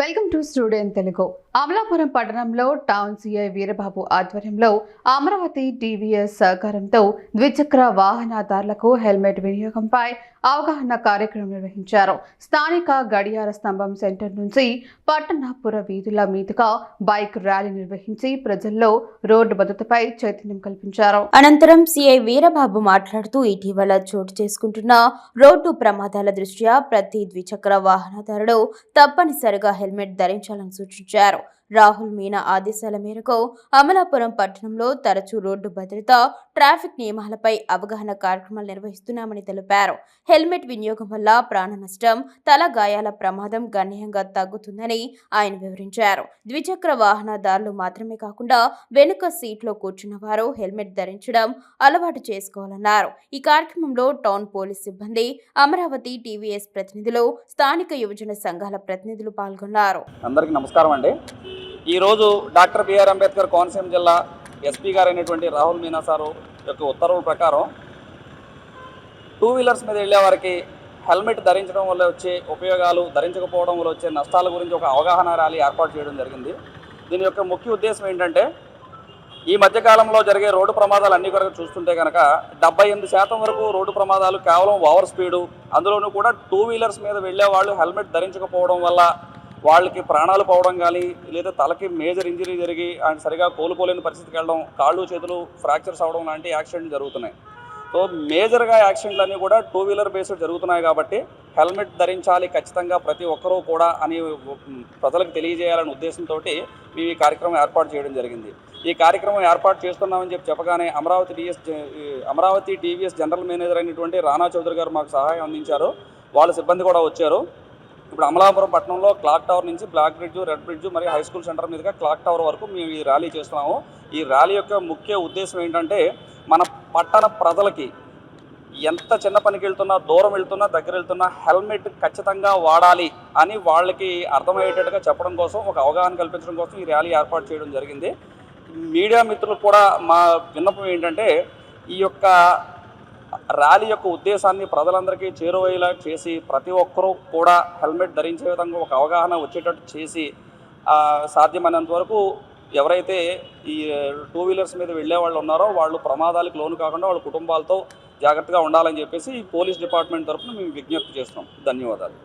Welcome to student Telugu. Amalapuram పట్టణంలో town CI Veerababu ఆధ్వర్యంలో Amaravati TVS సహకారంతో ద్విచక్ర వాహనదారులకు హెల్మెట్ వినియోగంపై అవగాహన కార్యక్రమం నిర్వహించారు. స్థానిక గడియార స్తంభం సెంటర్ నుంచి పట్టణపుర వీధుల మీదుగా బైక్ ర్యాలీ నిర్వహించి ప్రజల్లో రోడ్డు భద్రతపై చైతన్యం కల్పించారు. అనంతరం సిఐ వీరబాబు మాట్లాడుతూ ఇటీవల చోటు చేసుకుంటున్న రోడ్డు ప్రమాదాల దృష్ట్యా ప్రతి ద్విచక్ర వాహనదారుడు తప్పనిసరిగా హెల్మెట్ హెల్మెట్ ధరించాలని సూచించారు. రాహుల్ మీనా ఆదేశాల మేరకు అమలాపురం పట్టణంలో తరచూ రోడ్డు భద్రత ట్రాఫిక్ నియమాలపై అవగాహన కార్యక్రమాలు నిర్వహిస్తున్నామని తెలిపారు. హెల్మెట్ వినియోగం వల్ల ప్రాణ నష్టం తల గాయాల ప్రమాదం గణనీయంగా తగ్గుతుందని ఆయన వివరించారు. ద్విచక్ర వాహనదారులు మాత్రమే కాకుండా వెనుక సీట్లో కూర్చున్న వారు హెల్మెట్ ధరించడం అలవాటు చేసుకోవాలన్నారు. ఈ కార్యక్రమంలో టౌన్ పోలీస్ సిబ్బంది అమరావతి టీవీఎస్ ప్రతినిధులు స్థానిక యువజన సంఘాల ప్రతినిధులు పాల్గొన్నారు. అందరికీ నమస్కారం అండి. ఈరోజు డాక్టర్ బిఆర్ అంబేద్కర్ కోనసీమ జిల్లా ఎస్పీ గారు అయినటువంటి రాహుల్ మీనా సారు యొక్క ఉత్తర్వుల ప్రకారం టూ వీలర్స్ మీద వెళ్ళే వారికి హెల్మెట్ ధరించడం వల్ల వచ్చే ఉపయోగాలు ధరించకపోవడం వల్ల వచ్చే నష్టాల గురించి ఒక అవగాహన ర్యాలీ ఏర్పాటు చేయడం జరిగింది. దీని యొక్క ముఖ్య ఉద్దేశం ఏంటంటే ఈ మధ్యకాలంలో జరిగే రోడ్డు ప్రమాదాలు అన్ని కొరకు చూస్తుంటే కనుక డెబ్బై ఎనిమిది శాతం వరకు రోడ్డు ప్రమాదాలు కేవలం ఓవర్ స్పీడు అందులోనూ కూడా టూ వీలర్స్ మీద వెళ్ళే వాళ్ళు హెల్మెట్ ధరించకపోవడం వల్ల వాళ్ళకి ప్రాణాలు పోవడం కానీ లేదా తలకి మేజర్ ఇంజరీ జరిగి ఆయన సరిగా కోలుకోలేని పరిస్థితికి వెళ్ళడం కాళ్ళు చేతులు ఫ్రాక్చర్స్ అవడం లాంటి యాక్సిడెంట్లు జరుగుతున్నాయి. సో మేజర్గా యాక్సిడెంట్లు అన్నీ కూడా టూ వీలర్ బేస్డ్ జరుగుతున్నాయి కాబట్టి హెల్మెట్ ధరించాలి ఖచ్చితంగా ప్రతి ఒక్కరూ కూడా అని ప్రజలకు తెలియజేయాలనే ఉద్దేశంతో మేము ఈ కార్యక్రమం ఏర్పాటు చేయడం జరిగింది. ఈ కార్యక్రమం ఏర్పాటు చేస్తున్నామని చెప్పి చెప్పగానే Amaravati TS Amaravati TVS general manager అయినటువంటి రానా చౌదరి గారు మాకు సహాయం అందించారు. వాళ్ళ సిబ్బంది కూడా వచ్చారు. ఇప్పుడు అమలాపురం పట్టణంలో క్లాక్ టవర్ నుంచి బ్లాక్ బ్రిడ్జ్ రెడ్ బ్రిడ్జ్ మరియు హై స్కూల్ సెంటర్ మీదుగా క్లాక్ టవర్ వరకు మేము ఈ ర్యాలీ చేస్తున్నాము. ఈ ర్యాలీ యొక్క ముఖ్య ఉద్దేశం ఏంటంటే మన పట్టణ ప్రజలకి ఎంత చిన్న పనికి వెళ్తున్నా దూరం వెళ్తున్నా దగ్గర వెళ్తున్నా హెల్మెట్ ఖచ్చితంగా వాడాలి అని వాళ్ళకి అర్థమయ్యేటట్టుగా చెప్పడం కోసం ఒక అవగాహన కల్పించడం కోసం ఈ ర్యాలీ ఏర్పాటు చేయడం జరిగింది. మీడియా మిత్రులు కూడా మా విన్నపం ఏంటంటే ఈ యొక్క ర్యాలీ యొక్క ఉద్దేశాన్ని ప్రజలందరికీ చేరువయ్యేలా చేసి ప్రతి ఒక్కరూ కూడా హెల్మెట్ ధరించే విధంగా ఒక అవగాహన వచ్చేటట్టు చేసి సాధ్యమైనంత వరకు ఎవరైతే ఈ టూ వీలర్స్ మీద వెళ్ళే వాళ్ళు ఉన్నారో వాళ్ళు ప్రమాదాలకు లోను కాకుండా వాళ్ళ కుటుంబాలతో జాగ్రత్తగా ఉండాలని చెప్పేసి ఈ పోలీస్ డిపార్ట్మెంట్ తరఫున మేము విజ్ఞప్తి చేస్తున్నాం. ధన్యవాదాలు.